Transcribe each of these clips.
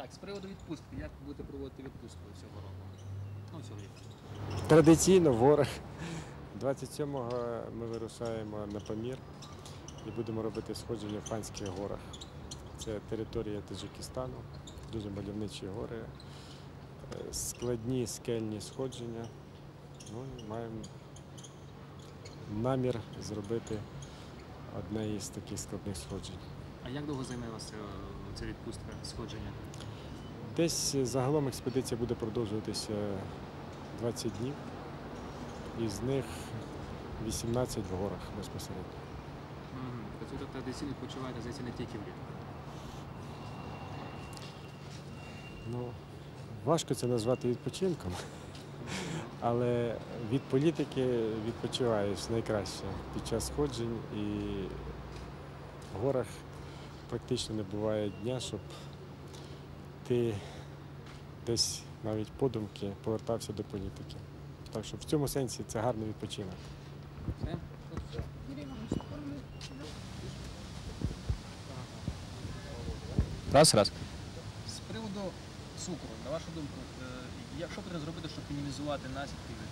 Так, з приводу відпустки, як будете проводити відпустку цього року? Ну, цього літа. Традиційно в горах. 27-го ми вирушаємо на Памір і будемо робити сходження в Фанських горах. Це територія Таджикистану, дуже мальовничі гори, е, складні скельні сходження. Ну і маємо намір зробити одне із таких складних сходжень. А як довго займе вас е, ця відпустка сходження? Десь загалом експедиція буде продовжуватися 20 днів, із них 18 в горах безпосередньо. Тобто традиційно відпочиваєте здається, не тільки влітку. Ну, важко це назвати відпочинком, але від політики відпочиваєш найкраще під час сходжень і в горах практично не буває дня, щоб ти десь навіть подумки повертався до політики. Так що в цьому сенсі це гарний відпочинок. Раз, раз. З приводу цукру, на вашу думку, е, як що потрібно зробити, щоб мінімізувати наслідки від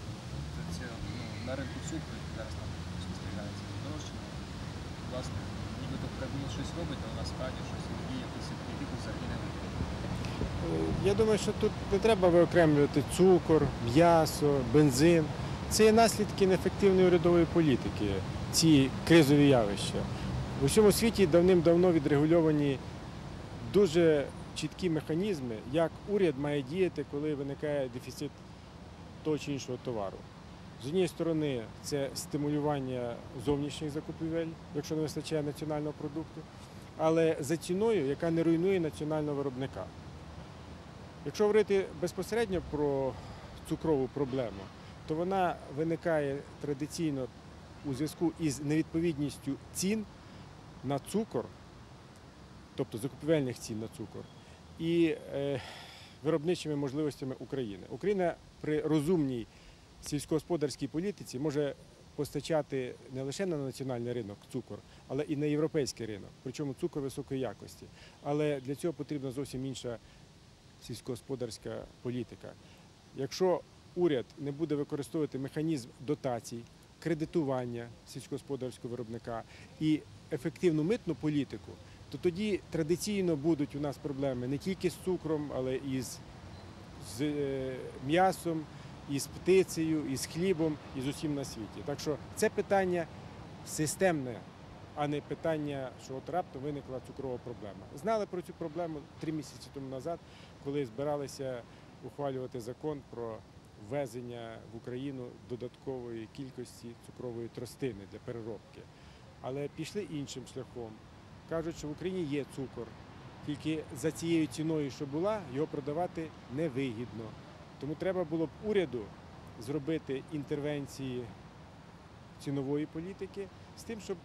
цього, ну, на ринку цукру, який зараз нам спостерігається дорожчання? Власне, нібито щось робить, але насправді щось є якісь яких взагалі не робить. Я думаю, що тут не треба виокремлювати цукор, м'ясо, бензин. Це є наслідки неефективної урядової політики, ці кризові явища. У всьому світі давним-давно відрегульовані дуже чіткі механізми, як уряд має діяти, коли виникає дефіцит того чи іншого товару. З однієї сторони, це стимулювання зовнішніх закупівель, якщо не вистачає національного продукту, але за ціною, яка не руйнує національного виробника. Якщо говорити безпосередньо про цукрову проблему, то вона виникає традиційно у зв'язку із невідповідністю цін на цукор, тобто закупівельних цін на цукор, і е, виробничими можливостями України. Україна при розумній сільськогосподарській політиці може постачати не лише на національний ринок цукор, але і на європейський ринок, причому цукор високої якості. Але для цього потрібна зовсім інша сільськогосподарська політика. Якщо уряд не буде використовувати механізм дотацій, кредитування сільськогосподарського виробника і ефективну митну політику, то тоді традиційно будуть у нас проблеми не тільки з цукром, але і з, з е, м'ясом, і з птицею, і з хлібом, і з усім на світі. Так що це питання системне, а не питання, що от раптом виникла цукрова проблема. Знали про цю проблему три місяці тому назад, коли збиралися ухвалювати закон про ввезення в Україну додаткової кількості цукрової тростини для переробки. Але пішли іншим шляхом. Кажуть, що в Україні є цукор, тільки за цією ціною, що була, його продавати невигідно. Тому треба було б уряду зробити інтервенції цінової політики з тим, щоб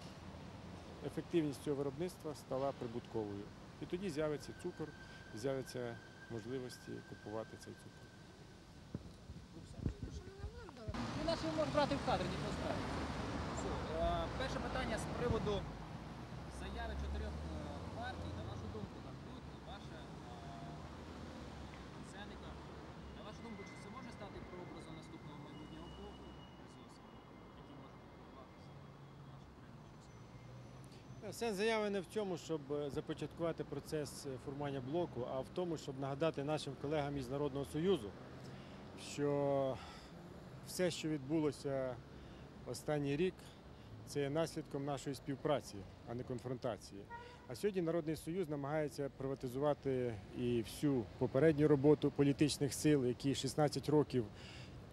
ефективність цього виробництва стала прибутковою. І тоді з'явиться цукор, з'являться можливості купувати цей цукор. Наші ви можете брати в кадр, ніхто поставити. Перше питання з приводу заяви чотирьох е, партій. На вашу думку, там тут ваша Сеника. На вашу думку, чи це може стати прообразом наступного майбутнього блоку ЗОС, який може формуватися в нашій країні? Сенс заяви не в цьому, щоб е, започаткувати процес е, формування блоку, а в тому, щоб нагадати нашим колегам із Народного Союзу, що все, що відбулося останній рік, це є наслідком нашої співпраці, а не конфронтації. А сьогодні Народний Союз намагається приватизувати і всю попередню роботу політичних сил, які 16 років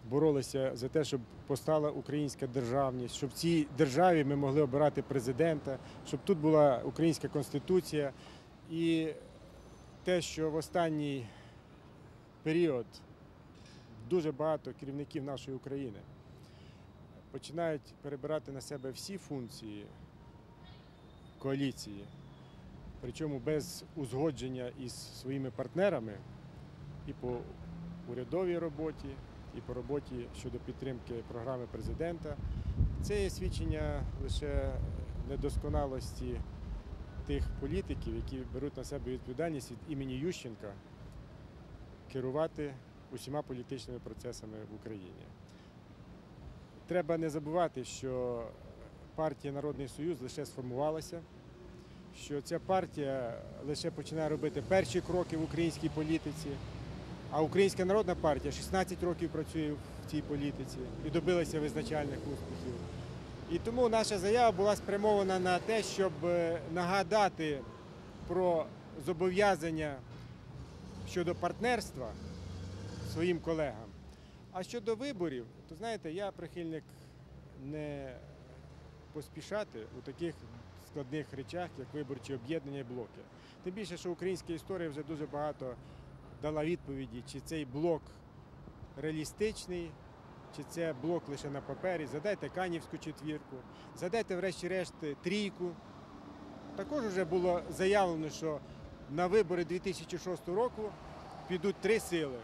боролися за те, щоб постала українська державність, щоб в цій державі ми могли обирати президента, щоб тут була українська конституція. І те, що в останній період дуже багато керівників нашої України починають перебирати на себе всі функції коаліції, причому без узгодження із своїми партнерами і по урядовій роботі, і по роботі щодо підтримки програми президента. Це є свідчення лише недосконалості тих політиків, які беруть на себе відповідальність від імені Ющенка керувати усіма політичними процесами в Україні. Треба не забувати, що партія Народний Союз лише сформувалася, що ця партія лише починає робити перші кроки в українській політиці, а Українська народна партія 16 років працює в цій політиці і добилася визначальних успіхів. І тому наша заява була спрямована на те, щоб е, нагадати про зобов'язання щодо партнерства своїм колегам. А щодо виборів, то знаєте, я прихильник не поспішати у таких складних речах, як виборчі об'єднання і блоки. Тим більше, що українська історія вже дуже багато дала відповіді, чи цей блок реалістичний, чи це блок лише на папері. Задайте Канівську четвірку, задайте, врешті-решт, трійку. Також вже було заявлено, що на вибори 2006 року підуть три сили.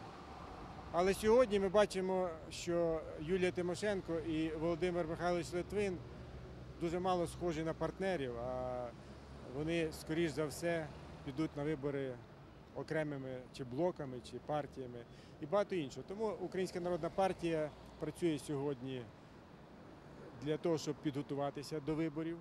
Але сьогодні ми бачимо, що Юлія Тимошенко і Володимир Михайлович Литвин дуже мало схожі на партнерів, а вони, скоріш за все, підуть на вибори окремими чи блоками, чи партіями і багато іншого. Тому Українська народна партія працює сьогодні для того, щоб підготуватися до виборів.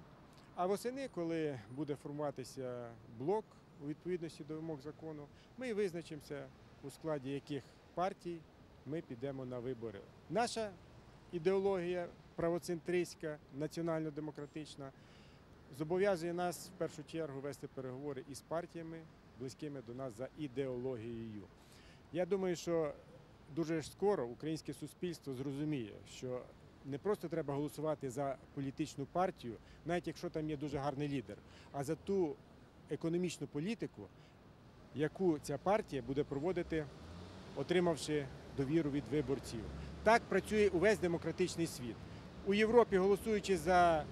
А восени, коли буде формуватися блок у відповідності до вимог закону, ми і визначимося, у складі яких партій ми підемо на вибори. Наша ідеологія правоцентристська, національно-демократична зобов'язує нас в першу чергу вести переговори із партіями, близькими до нас за ідеологією. Я думаю, що дуже скоро українське суспільство зрозуміє, що не просто треба голосувати за політичну партію, навіть якщо там є дуже гарний лідер, а за ту економічну політику, яку ця партія буде проводити, отримавши довіру від виборців. Так працює увесь демократичний світ. У Європі, голосуючи за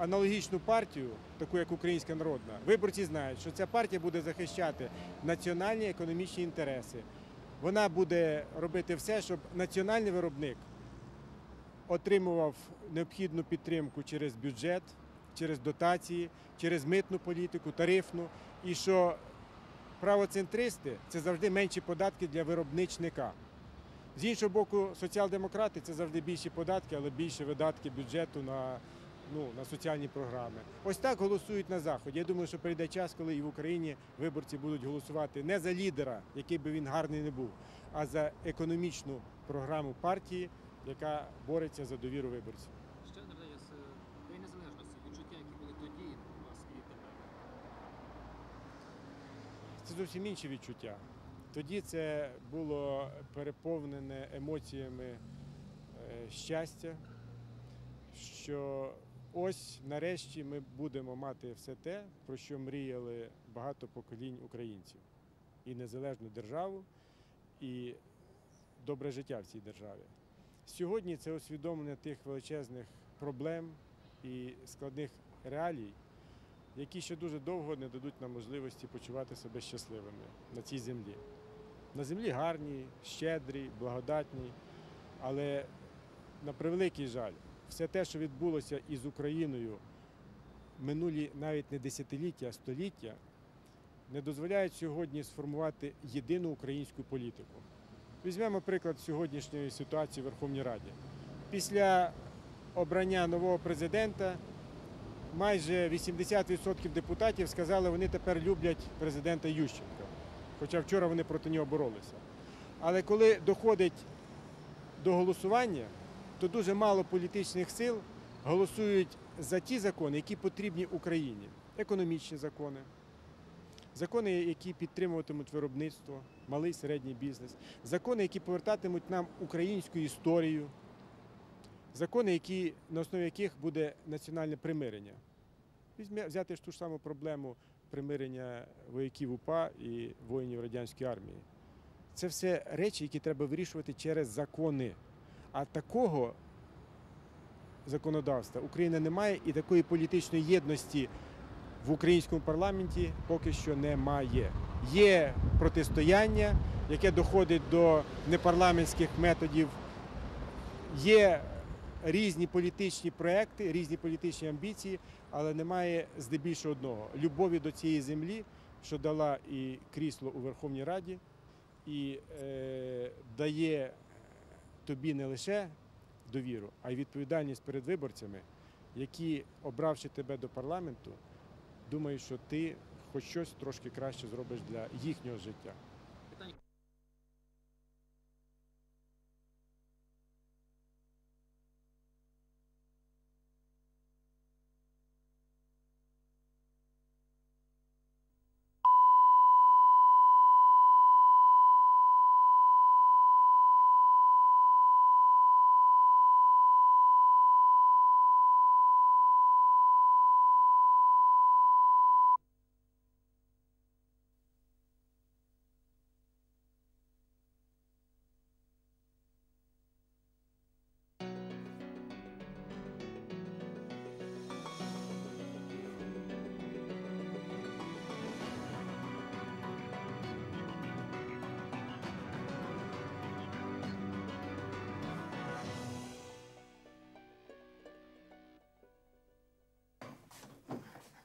аналогічну партію, таку як Українська народна, виборці знають, що ця партія буде захищати національні економічні інтереси. Вона буде робити все, щоб національний виробник отримував необхідну підтримку через бюджет, через дотації, через митну політику, тарифну, і що правоцентристи це завжди менші податки для виробничника. З іншого боку, соціал-демократи це завжди більші податки, але більше видатки бюджету на, ну, на соціальні програми. Ось так голосують на Заході. Я думаю, що прийде час, коли і в Україні виборці будуть голосувати не за лідера, який би він гарний не був, а за економічну програму партії, яка бореться за довіру виборців. Ще додаю, з День Незалежності, відчуття, які були тоді у вас і тепер. Це зовсім інші відчуття. Тоді це було переповнене емоціями е, щастя, що ось нарешті ми будемо мати все те, про що мріяли багато поколінь українців. І незалежну державу, і добре життя в цій державі. Сьогодні це усвідомлення тих величезних проблем і складних реалій, які ще дуже довго не дадуть нам можливості почувати себе щасливими на цій землі. На землі гарній, щедрій, благодатній, але на превеликий жаль, все те, що відбулося із Україною минулі навіть не десятиліття, а століття, не дозволяють сьогодні сформувати єдину українську політику. Візьмемо приклад сьогоднішньої ситуації в Верховній Раді. Після обрання нового президента майже 80% депутатів сказали, вони тепер люблять президента Ющенка. Хоча вчора вони проти нього боролися. Але коли доходить до голосування, то дуже мало політичних сил голосують за ті закони, які потрібні Україні. Економічні закони, закони, які підтримуватимуть виробництво, малий середній бізнес, закони, які повертатимуть нам українську історію, закони, які, на основі яких буде національне примирення. Взяти ж ту ж саму проблему примирення вояків УПА і воїнів радянської армії. Це все речі, які треба вирішувати через закони. А такого законодавства Україна не має і такої політичної єдності в українському парламенті поки що немає. Є протистояння, яке доходить до непарламентських методів, є різні політичні проекти, різні політичні амбіції, але немає здебільшого одного любові до цієї землі, що дала і крісло у Верховній Раді, і е, дає тобі не лише довіру, а й відповідальність перед виборцями, які, обравши тебе до парламенту, думають, що ти хоч щось трошки краще зробиш для їхнього життя.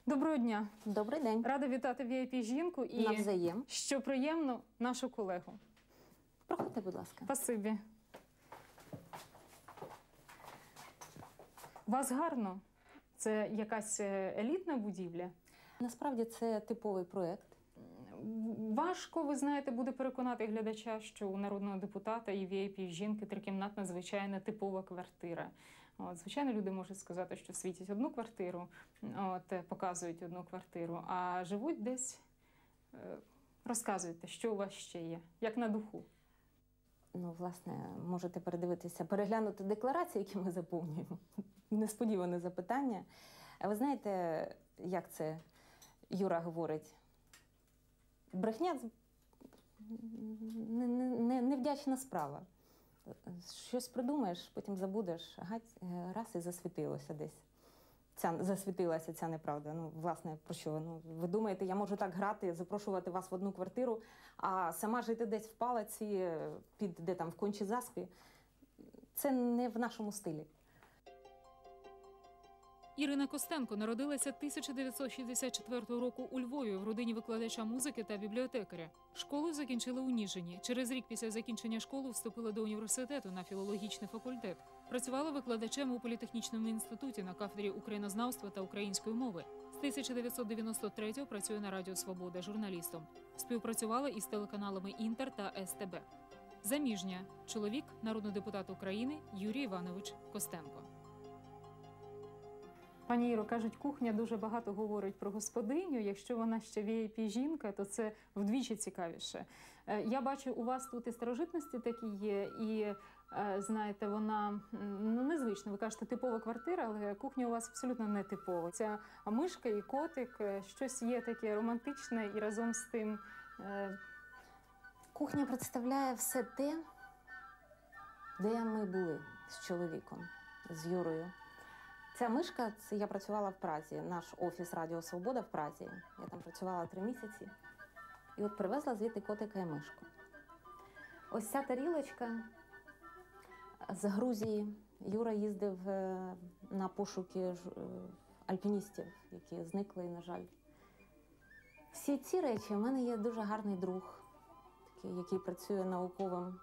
Доброго дня. Добрий день. Рада вітати vip жінку і Навзаєм. що приємно, нашу колегу. Проходьте, будь ласка. Спасибі. Вас гарно. Це якась е, елітна будівля. Насправді це типовий проєкт. Важко, ви знаєте, буде переконати глядача, що у народного депутата і vip жінки трикімнатна звичайна типова квартира. От, звичайно, люди можуть сказати, що світять одну квартиру, от, е, показують одну квартиру, а живуть десь. Е, Розказуйте, що у вас ще є, як на духу. Ну, власне, можете передивитися, переглянути декларації, які ми заповнюємо. Несподіване запитання. А ви знаєте, як це Юра говорить? Брехня не- не- не- невдячна справа. Щось придумаєш, потім забудеш, гать, е, раз і засвітилося десь. Ця засвітилася ця неправда. Ну, власне, про що? Ну, ви думаєте, я можу так грати, запрошувати вас в одну квартиру, а сама жити десь в палаці, е, під де там в кончі заспі. Це не в нашому стилі. Ірина Костенко народилася 1964 року у Львові в родині викладача музики та бібліотекаря. Школу закінчила у Ніжині. Через рік після закінчення школи вступила до університету на філологічний факультет. Працювала викладачем у політехнічному інституті на кафедрі українознавства та української мови. З 1993-го працює на Радіо Свобода журналістом. Співпрацювала із телеканалами Інтер та СТБ. Заміжня чоловік, народний депутат України Юрій Іванович Костенко. Пані Іро, кажуть, кухня дуже багато говорить про господиню. Якщо вона ще vip жінка, то це вдвічі цікавіше. Е, Я бачу, у вас тут і старожитності такі є, і е, знаєте, вона незвична. Ви кажете, типова квартира, але кухня у вас абсолютно не типова. Ця мишка і котик, е, щось є таке романтичне, і разом з тим. Кухня представляє все те, де ми були з чоловіком, з Юрою. Ця мишка, це я працювала в Празі, наш офіс Радіо Свобода в Празі. Я там працювала три місяці. І от привезла звідти котика і мишку. Ось ця тарілочка з Грузії. Юра їздив е, на пошуки е, альпіністів, які зникли, на жаль. Всі ці речі в мене є дуже гарний друг, такий, який працює науковим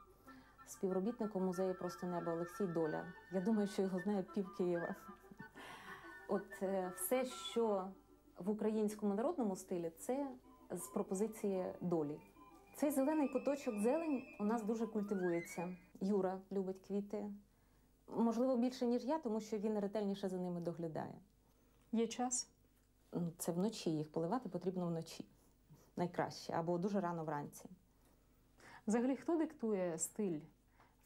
співробітником музею Просто небо Олексій Доля. Я думаю, що його знає пів Києва. От е, все, що в українському народному стилі, це з пропозиції долі. Цей зелений куточок зелень у нас дуже культивується. Юра любить квіти. Можливо, більше, ніж я, тому що він ретельніше за ними доглядає. Є час. Ну, Це вночі їх поливати потрібно вночі. Найкраще, або дуже рано вранці. Взагалі, хто диктує стиль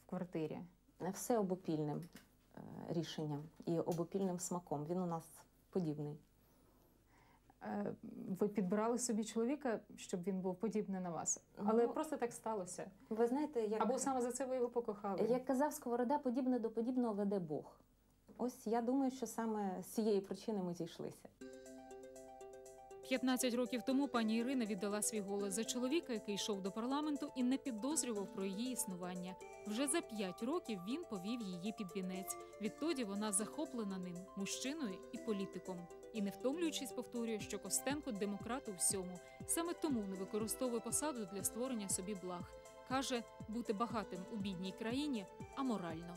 в квартирі? Все обопільним рішенням і обопільним смаком. Він у нас подібний. Е, Ви підбирали собі чоловіка, щоб він був подібний на вас, але Ну, просто так сталося. Ви знаєте, як, Або саме за це ви його покохали. як казав Сковорода, подібне до подібного веде Бог. Ось я думаю, що саме з цієї причини ми зійшлися. 15 років тому пані Ірина віддала свій голос за чоловіка, який йшов до парламенту і не підозрював про її існування. Вже за 5 років він повів її під вінець. Відтоді вона захоплена ним, мужчиною і політиком. І не втомлюючись, повторює, що Костенко демократ у всьому. Саме тому не використовує посаду для створення собі благ. Каже, бути багатим у бідній країні аморально.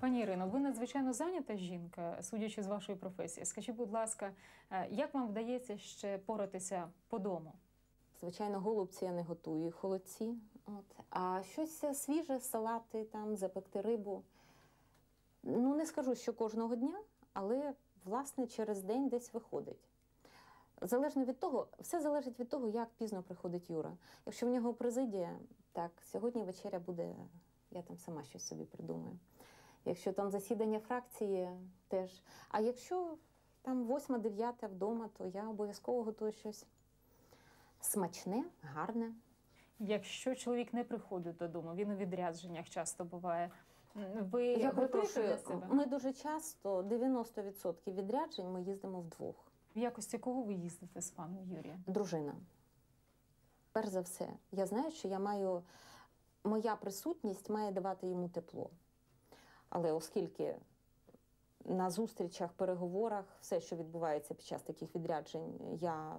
Пані Ірино, ви надзвичайно зайнята жінка, судячи з вашої професії. Скажіть, будь ласка, е, як вам вдається ще поратися по дому? Звичайно, голубці я не готую, холодці. От. А щось свіже, салати, там, запекти рибу. Ну, не скажу, що кожного дня, але власне через день десь виходить. Залежно від того, все залежить від того, як пізно приходить Юра. Якщо в нього президія, так, сьогодні вечеря буде, я там сама щось собі придумаю. Якщо там засідання фракції, теж. А якщо там восьма-дев'ята вдома, то я обов'язково готую щось смачне, гарне. Якщо чоловік не приходить додому, він у відрядженнях часто буває. Ви Я готуєте для себе? ми дуже часто 90% відряджень ми їздимо вдвох. В якості кого ви їздите з паном Юрієм? Дружина. Перш за все, я знаю, що я маю моя присутність має давати йому тепло. Але оскільки на зустрічах, переговорах, все, що відбувається під час таких відряджень, я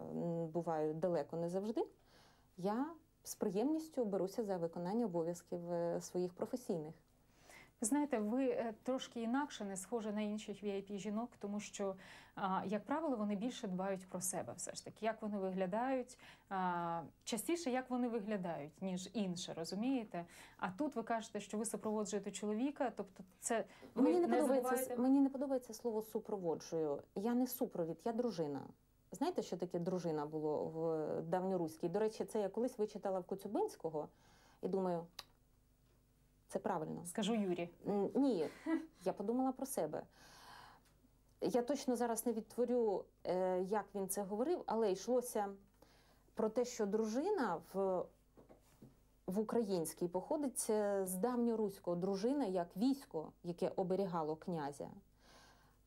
буваю далеко не завжди, я з приємністю беруся за виконання обов'язків е, своїх професійних. Знаєте, ви е, трошки інакше не схожі на інших vip жінок, тому що, як правило, вони більше дбають про себе, все ж таки, як вони виглядають, частіше як вони виглядають, ніж інше, розумієте? А тут ви кажете, що ви супроводжуєте чоловіка, тобто це ви Мені не, подобається, забуваєте- мені не подобається слово супроводжую. Я не супровід, я дружина. Знаєте, що таке дружина було в давньоруській? До речі, це я колись вичитала в Коцюбинського і думаю, це правильно. Скажу Юрі. Ні, я подумала про себе. Я точно зараз не відтворю, е, як він це говорив, але йшлося про те, що дружина в, в українській походить е, з давньоруського дружина як військо, яке оберігало князя,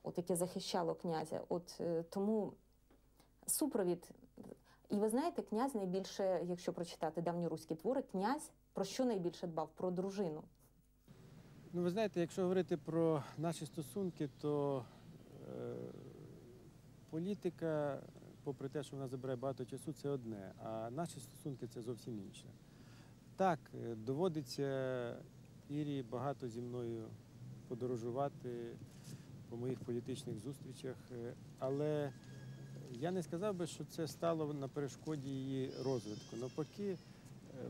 от яке захищало князя. От е, тому супровід. І ви знаєте, князь найбільше, якщо прочитати давньоруські твори, князь про що найбільше дбав? Про дружину. Ну, ви знаєте, якщо говорити про наші стосунки, то е, політика, попри те, що вона забирає багато часу, це одне, а наші стосунки це зовсім інше. Так, е, доводиться Ірі багато зі мною подорожувати по моїх політичних зустрічах, е, але я не сказав би, що це стало на перешкоді її розвитку. Навпаки,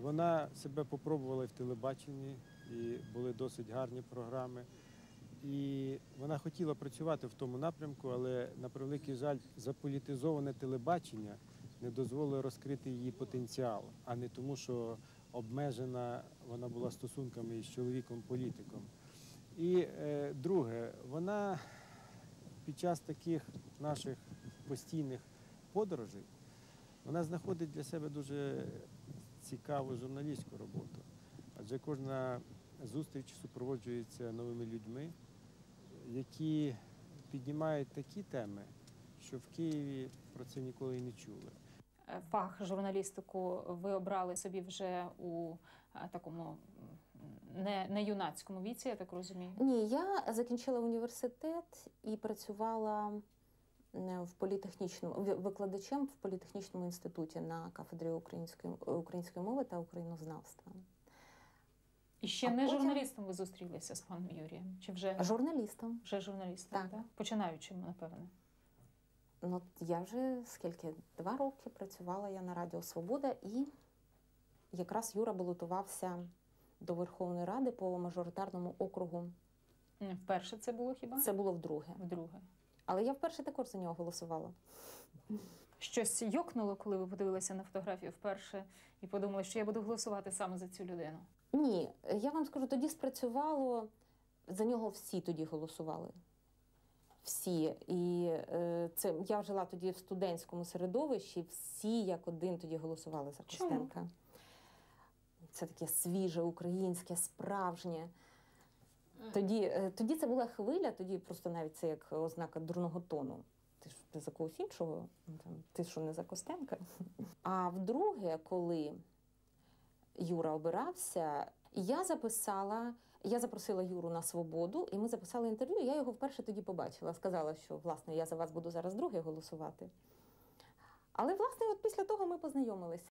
вона себе попробувала в телебаченні, і були досить гарні програми. І вона хотіла працювати в тому напрямку, але на превеликий жаль, заполітизоване телебачення не дозволило розкрити її потенціал, а не тому, що обмежена вона була стосунками із чоловіком-політиком. І е, друге, вона під час таких наших постійних подорожей вона знаходить для себе дуже цікаву журналістську роботу. Адже кожна зустріч супроводжується новими людьми, які піднімають такі теми, що в Києві про це ніколи і не чули. Фах журналістику ви обрали собі вже у е, такому не, не юнацькому віці, я так розумію. Ні, я закінчила університет і працювала в політехнічному викладачем в політехнічному інституті на кафедрі української української мови та українознавства. І ще А не потім- журналістом ви зустрілися з паном Юрієм? Чи вже, Журналістом. вже журналістом? Так. Так. Починаючим, напевне. Ну я вже скільки два роки працювала я на Радіо Свобода, і якраз Юра балотувався до Верховної Ради по мажоритарному округу. Вперше це було хіба? Це було вдруге. Вдруге. Але я вперше також за нього голосувала. Щось йокнуло, коли ви подивилися на фотографію вперше і подумали, що я буду голосувати саме за цю людину. Ні, я вам скажу, тоді спрацювало, за нього всі тоді голосували. Всі. І е, це я жила тоді в студентському середовищі, всі як один тоді голосували за Чому? Костенка. Це таке свіже, українське, справжнє. Тоді, е, тоді це була хвиля, тоді просто навіть це як ознака дурного тону. Ти ж ти за когось іншого, Ну, ти що не за Костенка. А вдруге, коли Юра обирався, я записала, я запросила Юру на свободу, і ми записали інтерв'ю. Я його вперше тоді побачила. Сказала, що власне я за вас буду зараз друге голосувати. Але власне, от після того ми познайомилися.